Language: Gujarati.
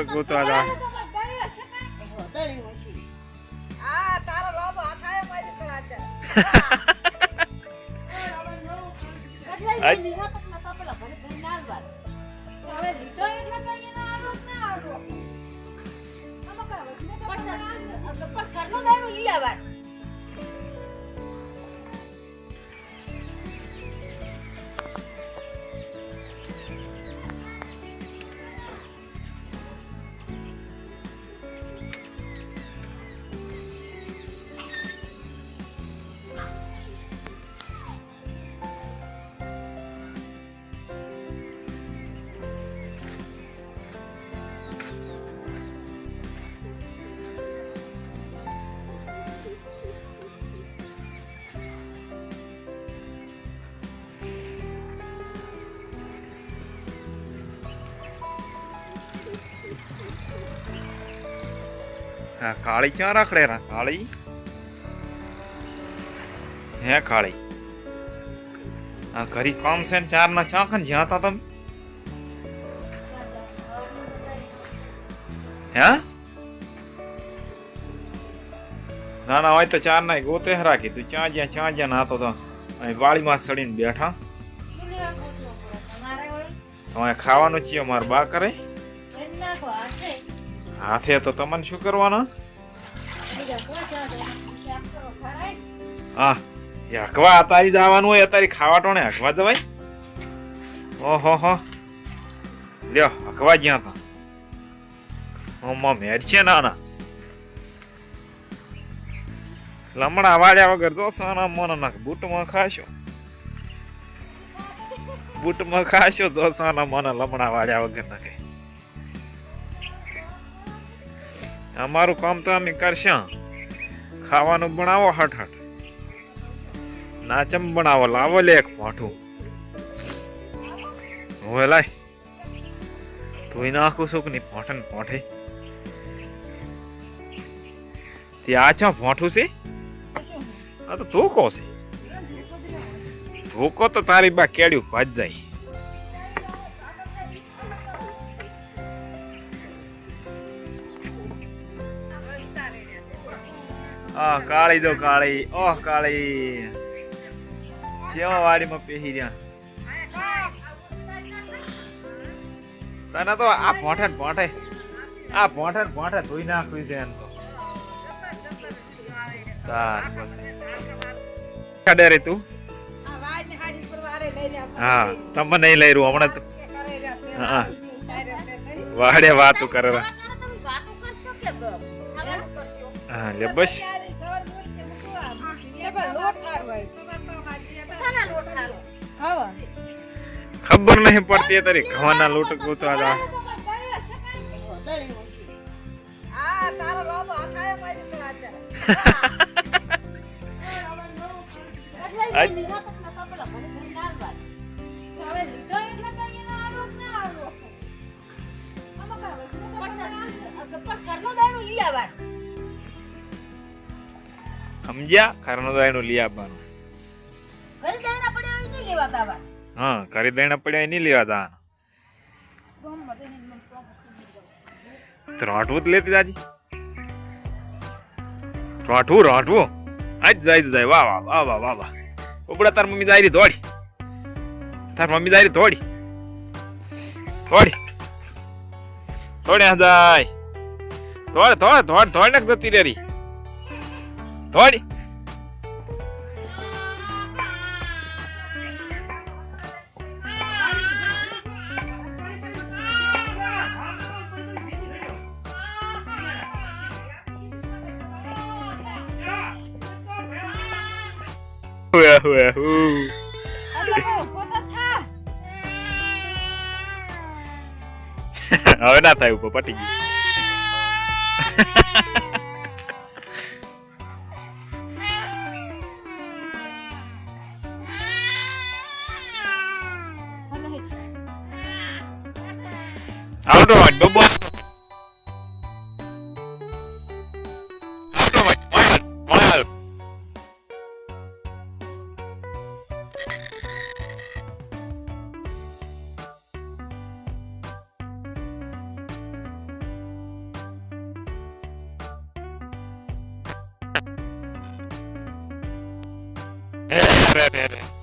લોટ ગોતવા જા. આ તારો લોબો આખાય મારી હા કાળી ક્યાં રાખડે રા કાળી હે કાળી આ ઘરી કામ છે ને ચાર ના ચાખન જ્યાં હતા તમે હે ના ના હોય તો ચાર ના ગોતે રાખી તું ક્યાં જ્યાં ક્યાં જ્યાં નાતો તો અહીં વાળીમાં ચડીને બેઠા તમારે ખાવાનું છીએ માર બા કરે હાથે તો તમને શું કરવાના? હા હકવા અતારી જવાનું હોય, અતારી ખાવા ટોણે હકવા જવાય? ઓહો હો લ્યો, હકવા જ્યાં તા. ઓમાં મેડ છે ના ના લમણા વાળ્યા વગર જો સાના મન નાખ, બૂટમાં ખાશો. બૂટમાં ખાશો, જો સાના મન લમણા વાળ્યા વગર નાખે. અમારું કામ તો અમે કરશું. ખાવાનું બનાવો હટ હટ નાચમ બનાવો, લાવો લે એક પાઠું. હવે લાય. ધોઈ નાખું છું કે નહીં ફાટે ને ફાટે તે આ ચા ફાટું છે? આ તો ધોકો છે. ધોકો તો તારી બા કેડ્યું ભાજ જાય. આ કાળી જો કાળી ઓહ કાળી સેવા વાડીમાં પેહી રહ્યા તને તો આ ને પોઠે આ ને પોઠે ધોઈ નાખવી છે એમ તો તાર કાઢે રે તું હા તમે નહીં લઈ રહ્યું હમણાં હા. વાડે વાતું કરે. હા લે બસ ખબર નહીં પડતી અત્યારે ઘવાના લોટ ગોતવા આ તારો લોબો આખાય મારી કળાચર સમજ્યા ખરનો તો એનું લઈ આપવાનું હા કરી દેણા પડ્યા નહીં લેવા તા તો રાઠવું જ લેતી દાદી રાઠવું રાઠવું આજ જાય જાય. વાહ વાહ વાહ વાહ વાહ વાહ. ઉપડા તાર મમ્મી જાય દોડી તાર મમ્મી જાય દોડી દોડી દોડ્યા જાય. દોડ દોડ દોડ દોડ નાખ જતી રે રી દોડી હુએ હુએ હુ હવે ના થાય I don't know. Out of my smile. Yeah, yeah, yeah.